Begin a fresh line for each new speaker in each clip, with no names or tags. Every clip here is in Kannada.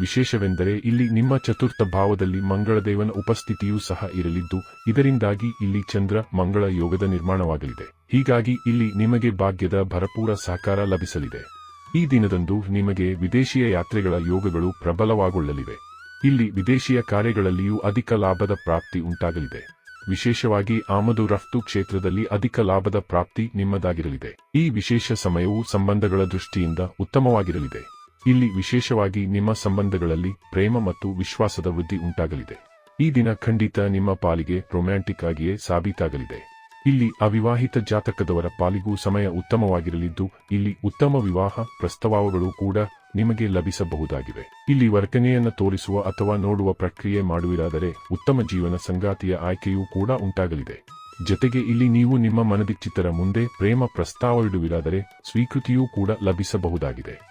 ವಿಶೇಷವೆಂದರೆ ಇಲ್ಲಿ ನಿಮ್ಮ ಚತುರ್ಥ ಭಾವದಲ್ಲಿ ಮಂಗಳದೇವನ ಉಪಸ್ಥಿತಿಯೂ ಸಹ ಇರಲಿದ್ದು, ಇದರಿಂದಾಗಿ ಇಲ್ಲಿ ಚಂದ್ರ ಮಂಗಳ ಯೋಗದ ನಿರ್ಮಾಣವಾಗಲಿದೆ. ಹೀಗಾಗಿ ಇಲ್ಲಿ ನಿಮಗೆ ಭಾಗ್ಯದ ಭರಪೂರ ಸಹಕಾರ ಲಭಿಸಲಿದೆ. ಈ ದಿನದಂದು ನಿಮಗೆ ವಿದೇಶೀಯ ಯಾತ್ರೆಗಳ ಯೋಗಗಳು ಪ್ರಬಲವಾಗೊಳ್ಳಲಿವೆ. ಇಲ್ಲಿ ವಿದೇಶೀಯ ಕಾರ್ಯಗಳಲ್ಲಿಯೂ ಅಧಿಕ ಲಾಭದ ಪ್ರಾಪ್ತಿ ಉಂಟಾಗಲಿದೆ. ವಿಶೇಷವಾಗಿ ಆಮದು ರಫ್ತು ಕ್ಷೇತ್ರದಲ್ಲಿ ಅಧಿಕ ಲಾಭದ ಪ್ರಾಪ್ತಿ ನಿಮ್ಮದಾಗಿರಲಿದೆ. ಈ ವಿಶೇಷ ಸಮಯವು ಸಂಬಂಧಗಳ ದೃಷ್ಟಿಯಿಂದ ಉತ್ತಮವಾಗಿರಲಿದೆ. ಇಲ್ಲಿ ವಿಶೇಷವಾಗಿ ನಿಮ್ಮ ಸಂಬಂಧಗಳಲ್ಲಿ ಪ್ರೇಮ ಮತ್ತು ವಿಶ್ವಾಸದ ವೃದ್ಧಿ ಉಂಟಾಗಲಿದೆ. ಈ ದಿನ ಖಂಡಿತ ನಿಮ್ಮ ಪಾಲಿಗೆ ರೊಮ್ಯಾಂಟಿಕ್ ಆಗಿಯೇ ಸಾಬೀತಾಗಲಿದೆ. ಇಲ್ಲಿ ಅವಿವಾಹಿತ ಜಾತಕದವರ ಪಾಲಿಗೂ ಸಮಯ ಉತ್ತಮವಾಗಿರಲಿದ್ದು, ಇಲ್ಲಿ ಉತ್ತಮ ವಿವಾಹ ಪ್ರಸ್ತಾವಗಳು ಕೂಡ ನಿಮಗೆ ಲಭಿಸಬಹುದಾಗಿವೆ. ಇಲ್ಲಿ ವರ್ತನೆಯನ್ನು ತೋರಿಸುವ ಅಥವಾ ನೋಡುವ ಪ್ರಕ್ರಿಯೆ ಮಾಡುವಿರಾದರೆ ಉತ್ತಮ ಜೀವನ ಸಂಗಾತಿಯ ಆಯ್ಕೆಯೂ ಕೂಡ ಉಂಟಾಗಲಿದೆ. ಜೊತೆಗೆ ಇಲ್ಲಿ ನೀವು ನಿಮ್ಮ ಮನದಿಚ್ಚಿತರ ಮುಂದೆ ಪ್ರೇಮ ಪ್ರಸ್ತಾವ ಇಡುವಿರಾದರೆ ಸ್ವೀಕೃತಿಯೂ ಕೂಡ ಲಭಿಸಬಹುದಾಗಿದೆ.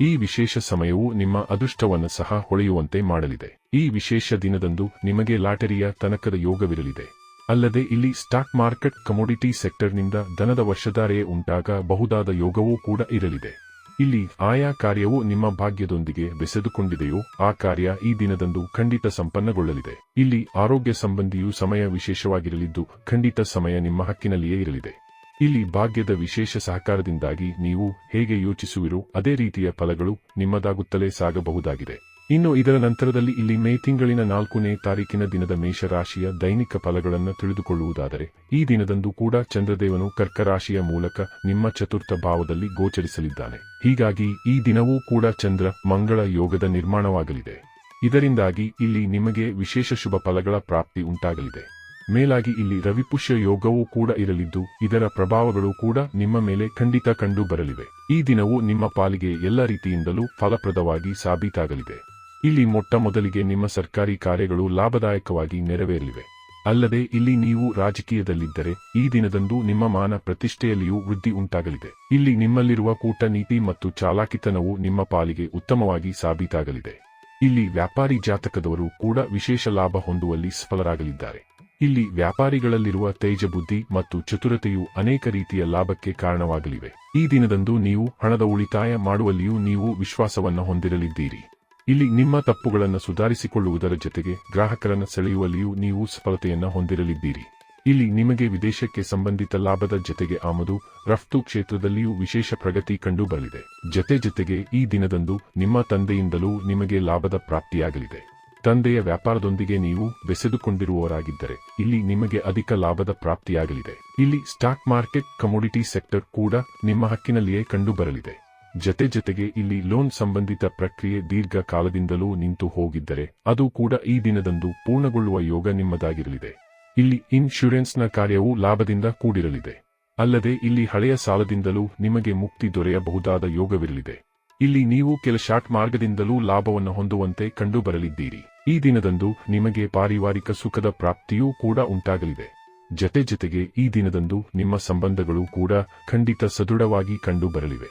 ಈ ವಿಶೇಷ ಸಮಯವು ನಿಮ್ಮ ಅದೃಷ್ಟವನ್ನು ಸಹ ಹೊಳೆಯುವಂತೆ ಮಾಡಲಿದೆ. ಈ ವಿಶೇಷ ದಿನದಂದು ನಿಮಗೆ ಲಾಟರಿಯ ತನಕದ ಯೋಗವಿರಲಿದೆ. ಅಲ್ಲದೆ ಇಲ್ಲಿ ಸ್ಟಾಕ್ ಮಾರ್ಕೆಟ್ ಕಮೋಡಿಟಿ ಸೆಕ್ಟರ್ನಿಂದ ದನದ ವರ್ಷಧಾರೆಯೇ ಉಂಟಾಗ ಬಹುದಾದ ಯೋಗವೂ ಕೂಡ ಇರಲಿದೆ. ಇಲ್ಲಿ ಆಯಾ ಕಾರ್ಯವು ನಿಮ್ಮ ಭಾಗ್ಯದೊಂದಿಗೆ ಬೆಸೆದುಕೊಂಡಿದೆಯೋ ಆ ಕಾರ್ಯ ಈ ದಿನದಂದು ಖಂಡಿತ ಸಂಪನ್ನಗೊಳ್ಳಲಿದೆ. ಇಲ್ಲಿ ಆರೋಗ್ಯ ಸಂಬಂಧಿಯು ಸಮಯ ವಿಶೇಷವಾಗಿರಲಿದ್ದು ಖಂಡಿತ ಸಮಯ ನಿಮ್ಮ ಹಕ್ಕಿನಲ್ಲಿಯೇ ಇರಲಿದೆ. ಇಲ್ಲಿ ಭಾಗ್ಯದ ವಿಶೇಷ ಸಹಕಾರದಿಂದಾಗಿ ನೀವು ಹೇಗೆ ಯೋಚಿಸುವಿರೋ ಅದೇ ರೀತಿಯ ಫಲಗಳು ನಿಮ್ಮದಾಗುತ್ತಲೇ ಸಾಗಬಹುದಾಗಿದೆ. ಇನ್ನು ಇದರ ನಂತರದಲ್ಲಿ ಇಲ್ಲಿ ಮೇ ತಿಂಗಳಿನ ನಾಲ್ಕನೇ ತಾರೀಕಿನ ದಿನದ ಮೇಷರಾಶಿಯ ದೈನಿಕ ಫಲಗಳನ್ನು ತಿಳಿದುಕೊಳ್ಳುವುದಾದರೆ, ಈ ದಿನದಂದು ಕೂಡ ಚಂದ್ರದೇವನು ಕರ್ಕರಾಶಿಯ ಮೂಲಕ ನಿಮ್ಮ ಚತುರ್ಥ ಭಾವದಲ್ಲಿ ಗೋಚರಿಸಲಿದ್ದಾನೆ. ಹೀಗಾಗಿ ಈ ದಿನವೂ ಕೂಡ ಚಂದ್ರ ಮಂಗಳ ಯೋಗದ ನಿರ್ಮಾಣವಾಗಲಿದೆ. ಇದರಿಂದಾಗಿ ಇಲ್ಲಿ ನಿಮಗೆ ವಿಶೇಷ ಶುಭ ಫಲಗಳ ಪ್ರಾಪ್ತಿ ಉಂಟಾಗಲಿದೆ. ಮೇಲಾಗಿ ಇಲ್ಲಿ ರವಿಪುಷ್ಯ ಯೋಗವೂ ಕೂಡ ಇರಲಿದ್ದು, ಇದರ ಪ್ರಭಾವಗಳು ಕೂಡ ನಿಮ್ಮ ಮೇಲೆ ಖಂಡಿತ ಕಂಡು ಬರಲಿವೆ. ಈ ದಿನವು ನಿಮ್ಮ ಪಾಲಿಗೆ ಎಲ್ಲ ರೀತಿಯಿಂದಲೂ ಫಲಪ್ರದವಾಗಿ ಸಾಬೀತಾಗಲಿದೆ. ಇಲ್ಲಿ ಮೊಟ್ಟ ಮೊದಲಿಗೆ ನಿಮ್ಮ ಸರ್ಕಾರಿ ಕಾರ್ಯಗಳು ಲಾಭದಾಯಕವಾಗಿ ನೆರವೇರಲಿವೆ. ಅಲ್ಲದೆ ಇಲ್ಲಿ ನೀವು ರಾಜಕೀಯದಲ್ಲಿದ್ದರೆ, ಈ ದಿನದಂದು ನಿಮ್ಮ ಮಾನ ಪ್ರತಿಷ್ಠೆಯಲ್ಲಿಯೂ ವೃದ್ಧಿ ಉಂಟಾಗಲಿದೆ. ಇಲ್ಲಿ ನಿಮ್ಮಲ್ಲಿರುವ ಕೂಟ ನೀತಿ ಮತ್ತು ಚಾಲಾಕಿತನವು ನಿಮ್ಮ ಪಾಲಿಗೆ ಉತ್ತಮವಾಗಿ ಸಾಬೀತಾಗಲಿದೆ. ಇಲ್ಲಿ ವ್ಯಾಪಾರಿ ಜಾತಕದವರು ಕೂಡ ವಿಶೇಷ ಲಾಭ ಹೊಂದುವಲ್ಲಿ ಸಫಲರಾಗಲಿದ್ದಾರೆ. ಇಲ್ಲಿ ವ್ಯಾಪಾರಿಗಳಲ್ಲಿರುವ ತೇಜ ಬುದ್ಧಿ ಮತ್ತು ಚತುರತೆಯು ಅನೇಕ ರೀತಿಯ ಲಾಭಕ್ಕೆ ಕಾರಣವಾಗಲಿವೆ. ಈ ದಿನದಂದು ನೀವು ಹಣದ ಉಳಿತಾಯ ಮಾಡುವಲ್ಲಿಯೂ ನೀವು ವಿಶ್ವಾಸವನ್ನು ಹೊಂದಿರಲಿದ್ದೀರಿ. ಇಲ್ಲಿ ನಿಮ್ಮ ತಪ್ಪುಗಳನ್ನು ಸುಧಾರಿಸಿಕೊಳ್ಳುವುದರ ಜೊತೆಗೆ ಗ್ರಾಹಕರನ್ನು ಸೆಳೆಯುವಲ್ಲಿಯೂ ನೀವು ಸಫಲತೆಯನ್ನು ಹೊಂದಿರಲಿದ್ದೀರಿ. ಇಲ್ಲಿ ನಿಮಗೆ ವಿದೇಶಕ್ಕೆ ಸಂಬಂಧಿತ ಲಾಭದ ಜೊತೆಗೆ ಆಮದು, ರಫ್ತು ಕ್ಷೇತ್ರದಲ್ಲಿಯೂ ವಿಶೇಷ ಪ್ರಗತಿ ಕಂಡು ಬರಲಿದೆ ಜೊತೆ ಜೊತೆಗೆ ಈ ದಿನದಂದು ನಿಮ್ಮ ತಂದೆಯಿಂದಲೂ ನಿಮಗೆ ಲಾಭದ ಪ್ರಾಪ್ತಿಯಾಗಲಿದೆ. ತಂದೆಯ ವ್ಯಾಪಾರದೊಂದಿಗೆ ನೀವು ಬೆಸೆದುಕೊಂಡಿರುವವರಾಗಿದ್ದರೆ, ಇಲ್ಲಿ ನಿಮಗೆ ಅಧಿಕ ಲಾಭದ ಪ್ರಾಪ್ತಿಯಾಗಲಿದೆ. ಇಲ್ಲಿ ಸ್ಟಾಕ್ ಮಾರ್ಕೆಟ್, ಕಮೋಡಿಟಿ ಸೆಕ್ಟರ್ ಕೂಡ ನಿಮ್ಮ ಹಕ್ಕಿನಲ್ಲಿಯೇ ಕಂಡುಬರಲಿದೆ. ಜತೆ ಜತೆಗೆ ಇಲ್ಲಿ ಲೋನ್ ಸಂಬಂಧಿತ ಪ್ರಕ್ರಿಯೆ ದೀರ್ಘ ಕಾಲದಿಂದಲೂ ನಿಂತು ಹೋಗಿದ್ದರೆ, ಅದು ಕೂಡ ಈ ದಿನದಂದು ಪೂರ್ಣಗೊಳ್ಳುವ ಯೋಗ ನಿಮ್ಮದಾಗಿರಲಿದೆ. ಇಲ್ಲಿ ಇನ್ಶೂರೆನ್ಸ್ನ ಕಾರ್ಯವು ಲಾಭದಿಂದ ಕೂಡಿರಲಿದೆ. ಅಲ್ಲದೆ ಇಲ್ಲಿ ಹಳೆಯ ಸಾಲದಿಂದಲೂ ನಿಮಗೆ ಮುಕ್ತಿ ದೊರೆಯಬಹುದಾದ ಯೋಗವಿರಲಿದೆ. ಇಲ್ಲಿ ನೀವು ಕೆಲ ಶಾರ್ಟ್ ಮಾರ್ಗದಿಂದಲೂ ಲಾಭವನ್ನು ಹೊಂದುವಂತೆ ಕಂಡು ಬರಲಿದ್ದೀರಿ ಈ ದಿನದಂದು ನಿಮಗೆ ಪಾರಿವಾರಿಕ ಸುಖದ ಪ್ರಾಪ್ತಿಯೂ ಕೂಡ ಉಂಟಾಗಲಿದೆ. ಜತೆ ಜೊತೆಗೆ ಈ ದಿನದಂದು ನಿಮ್ಮ ಸಂಬಂಧಗಳು ಕೂಡ ಖಂಡಿತ ಸದೃಢವಾಗಿ ಕಂಡು ಬರಲಿವೆ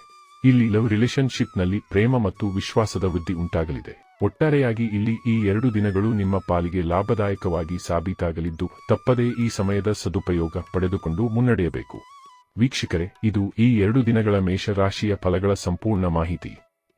ಇಲ್ಲಿ ಲವ್ ರಿಲೇಶನ್ಶಿಪ್ನಲ್ಲಿ ಪ್ರೇಮ ಮತ್ತು ವಿಶ್ವಾಸದ ವೃದ್ಧಿ ಉಂಟಾಗಲಿದೆ. ಒಟ್ಟಾರೆಯಾಗಿ ಇಲ್ಲಿ ಈ ಎರಡು ದಿನಗಳು ನಿಮ್ಮ ಪಾಲಿಗೆ ಲಾಭದಾಯಕವಾಗಿ ಸಾಬೀತಾಗಲಿದ್ದು ತಪ್ಪದೇ ಈ ಸಮಯದ ಸದುಪಯೋಗ ಪಡೆದುಕೊಂಡು ಮುನ್ನಡೆಯಬೇಕು. ವೀಕ್ಷಕರೇ, ಇದು ಈ ಎರಡು ದಿನಗಳ ಮೇಷರಾಶಿಯ ಫಲಗಳ ಸಂಪೂರ್ಣ ಮಾಹಿತಿ.